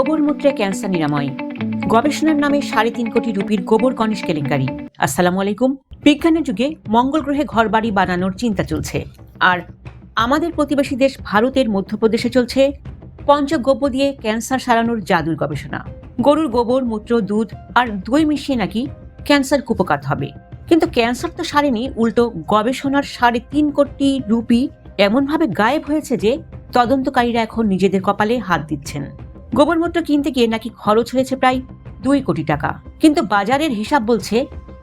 গোবর মূত্রে ক্যান্সার নিরাময়। গবেষণার নামে সাড়ে তিন কোটি রুপির গোবর গণেশ কেলেঙ্কারি। আসসালামু আলাইকুম। বিজ্ঞানের যুগে মঙ্গল গ্রহে ঘরবাড়ি বানানোর চিন্তা চলছে। আর আমাদের প্রতিবেশী দেশ ভারতের মধ্যপ্রদেশে চলছে পঞ্চগব্য দিয়ে ক্যান্সার সারানোর জাদুর গবেষণা। গরুর গোবর, মূত্র, দুধ আর দই মিশিয়ে নাকি ক্যান্সার কুপকাত হবে। কিন্তু ক্যান্সার তো সারেনি, উল্টো গবেষণার সাড়ে তিন কোটি রুপি এমনভাবে গায়েব হয়েছে যে তদন্তকারীরা এখন নিজেদের কপালে হাত দিচ্ছেন। গোবরমূত্র কিনতে গিয়ে নাকি খরচ হয়েছে প্রায় দুই কোটি টাকা। কিন্তু বাজারের হিসাব বলছে,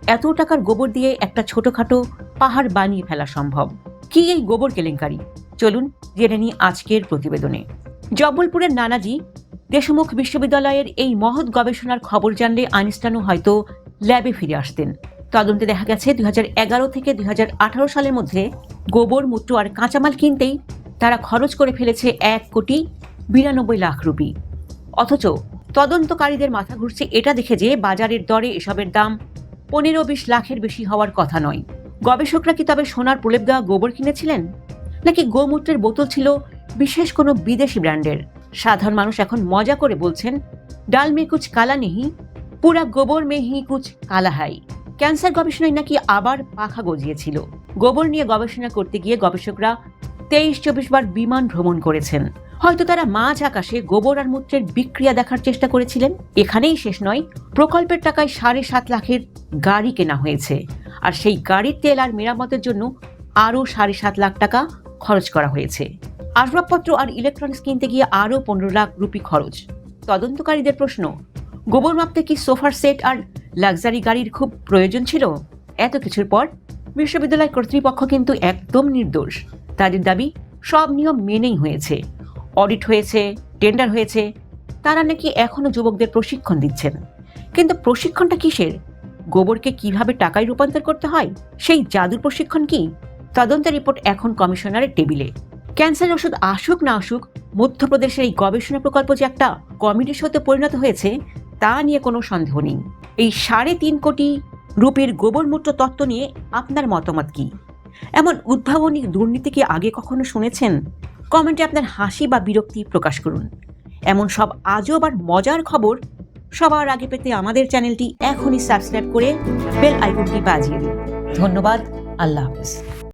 এত টাকার গোবর দিয়ে একটা ছোটখাটো পাহাড় বানিয়ে ফেলা সম্ভব। কি এই গোবর কেলেঙ্কারি? চলুন জেনে নিই আজকের প্রতিবেদনে। জব্বলপুরের নানাজি দেশমুখ বিশ্ববিদ্যালয়ের এই মহৎ গবেষণার খবর জানলে আইনস্টাইনও হয়তো ল্যাবে ফিরে আসতেন। তদন্তে দেখা গেছে দুই হাজার এগারো থেকে দুই হাজার আঠারো সালের মধ্যে গোবর, মূত্র আর কাঁচামাল কিনতেই তারা খরচ করে ফেলেছে এক কোটি বিরানব্বই লাখ রুপি। অথচ তদন্তকারীদের মাথা ঘুরছে এটা দেখে যে বাজারের দরে এসবের দাম পনেরো বিশ লাখের বেশি হওয়ার কথা নয়। গবেষকরা কি তবে সোনার প্রলেপ দেওয়া গোবর কিনেছিলেন? নাকি গোমূত্রের বোতল ছিল বিশেষ কোনো বিদেশি ব্র্যান্ডের? সাধারণ মানুষ এখন মজা করে বলছেন, ডাল মে কুচ কালা নেহি, পুরা গোবর মে হি কুচ কালা হাই। ক্যান্সার গবেষণায় নাকি আবার পাখা গজিয়েছিল। গোবর নিয়ে গবেষণা করতে গিয়ে গবেষকরা তেইশ চব্বিশ বার বিমান ভ্রমণ করেছেন। হয়তো তারা মাঝ আকাশে গোবর আর মূত্রের বিক্রিয়া দেখার চেষ্টা করেছিলেন। এখানেই শেষ নয়, প্রকল্পের টাকায় সাড়ে সাত লাখের গাড়ি কেনা হয়েছে। আর সেই গাড়ির তেল আর মেরামতের জন্য আরও সাড়ে সাত লাখ টাকা খরচ করা হয়েছে। আসবাবপত্র আর ইলেকট্রনিক্স কিনতে গিয়ে আরও পনেরো লাখ রুপি খরচ। তদন্তকারীদের প্রশ্ন, গোবর মাপতে কি সোফার সেট আর লাক্সারি গাড়ির খুব প্রয়োজন ছিল? এত কিছুর পর বিশ্ববিদ্যালয় কর্তৃপক্ষ কিন্তু একদম নির্দোষ। তাদের দাবি, সব নিয়ম মেনেই হয়েছে। অডিট হয়েছে, টেন্ডার হয়েছে, তারা নাকি এখনও যুবকদের প্রশিক্ষণ দিচ্ছেন। কিন্তু প্রশিক্ষণটা কিসের? গোবরকে কীভাবে টাকায় রূপান্তর করতে হয়? সেই জাদুর প্রশিক্ষণ কি? তদন্তের রিপোর্ট এখন কমিশনারের টেবিলে। ক্যান্সার ওষুধ আসুক না আসুক, মধ্যপ্রদেশের এই গবেষণা প্রকল্প যে একটা কমিটি সাথে পরিণত হয়েছে, তা নিয়ে কোনো সন্দেহ নেই। এই সাড়ে তিন কোটি রুপির গোবরমূত্র তত্ত্ব নিয়ে আপনার মতামত কি? এমন উদ্ভাবনী দুর্নীতি কি আগে কখনো শুনেছেন? কমেন্টে আপনার হাসি বা বিরক্তি প্রকাশ করুন। এমন সব আজব আর মজার খবর সবার আগে পেতে আমাদের চ্যানেলটি এখনই সাবস্ক্রাইব করে বেল আইকনটি বাজিয়ে দিন। ধন্যবাদ, আল্লাহ হাফিজ।